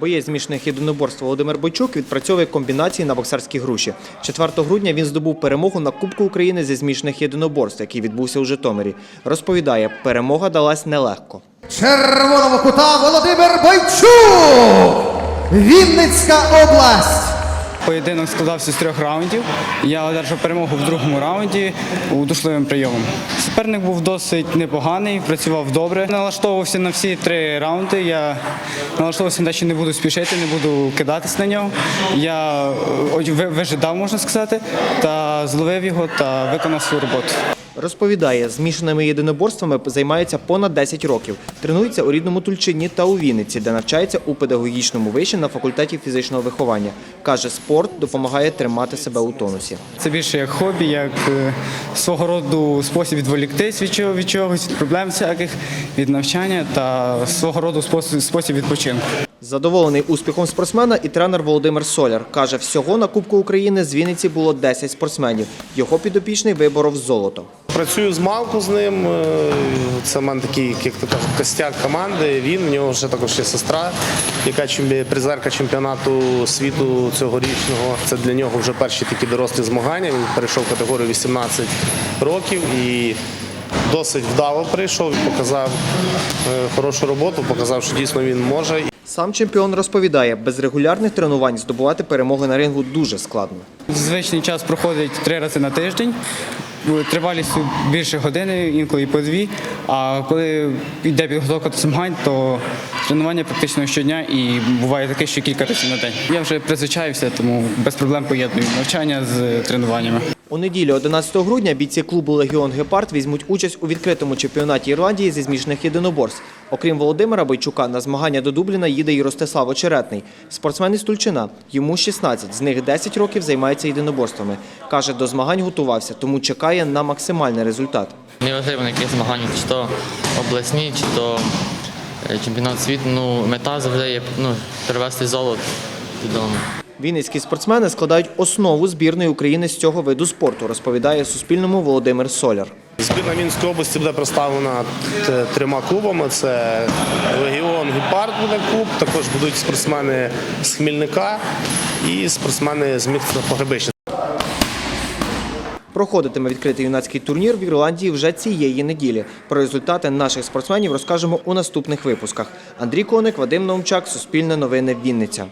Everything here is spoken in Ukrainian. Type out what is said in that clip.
Боєць змішаних єдиноборств Володимир Бойчук відпрацьовує комбінації на боксарські груші. 4 грудня він здобув перемогу на Кубку України зі змішаних єдиноборств, який відбувся у Житомирі. Розповідає, перемога далась нелегко. червоного кута Володимир Бойчук! Вінницька область! Поєдинок складався з трьох раундів. Я одержав перемогу в другому раунді удушливим прийомом. Суперник був досить непоганий, працював добре. Налаштовувався на всі три раунди. Я налаштовувався на що не буду спішити, не буду кидатись на нього. Я е, вижидав, можна сказати, та зловив його та виконав свою роботу. Розповідає, змішаними єдиноборствами займається понад 10 років. Тренується у рідному Тульчині та у Вінниці, де навчається у педагогічному виші на факультеті фізичного виховання. Каже, спорт допомагає тримати себе у тонусі. Це більше як хобі, як е, свого роду спосіб відволіктись від, чого, від чогось, від проблем всяких, від навчання та свого роду спосіб, спосіб відпочинку. Задоволений успіхом спортсмена і тренер Володимир Соляр. Каже, всього на Кубку України з Вінниці було 10 спортсменів. Його підопічний виборов золото. Працюю з малку з ним. е, Це в мене такий, як то кажуть, костяк команди. Він в нього вже також є сестра, яка призерка чемпіонату світу цьогорічного. Це для нього вже перші такі дорослі змагання. Він перейшов в категорію 18 років і досить вдало прийшов. Показав е, хорошу роботу, показав, що дійсно він може. Сам чемпіон розповідає, без регулярних тренувань здобувати перемоги на рингу дуже складно. Звичний час проходить три рази на тиждень. Тривалістю більше години, інколи по дві. А коли йде підготовка до змагань, то тренування практично щодня і буває таке, що кілька разів на день. Я вже призвичаюся, тому без проблем поєдную навчання з тренуваннями. У неділю 11 грудня бійці клубу Легіон Гепард візьмуть участь у відкритому чемпіонаті Ірландії зі змішаних єдиноборств. Окрім Володимира Бойчука, на змагання до Дубліна їде і Ростислав Очеретний. Спортсмен із Тульчина. Йому 16, з них 10 років займається єдиноборствами. Каже, до змагань готувався, тому чекає на максимальний результат. Неважливо, на які змагання, чи то обласні, чи то е, чемпіонат світу. Ну, мета завжди є ну, привезти золото додому. Вінницькі спортсмени складають основу збірної України з цього виду спорту, розповідає Суспільному Володимир Соляр. Збірна Мінської області буде представлена трьома клубами. Це Легіон Гепард буде клуб, також будуть спортсмени з Хмільника і спортсмени з міста Погребища. Проходитиме відкритий юнацький турнір в Ірландії вже цієї неділі. Про результати наших спортсменів розкажемо у наступних випусках. Андрій Коник, Вадим Наумчак, Суспільне новини, Вінниця.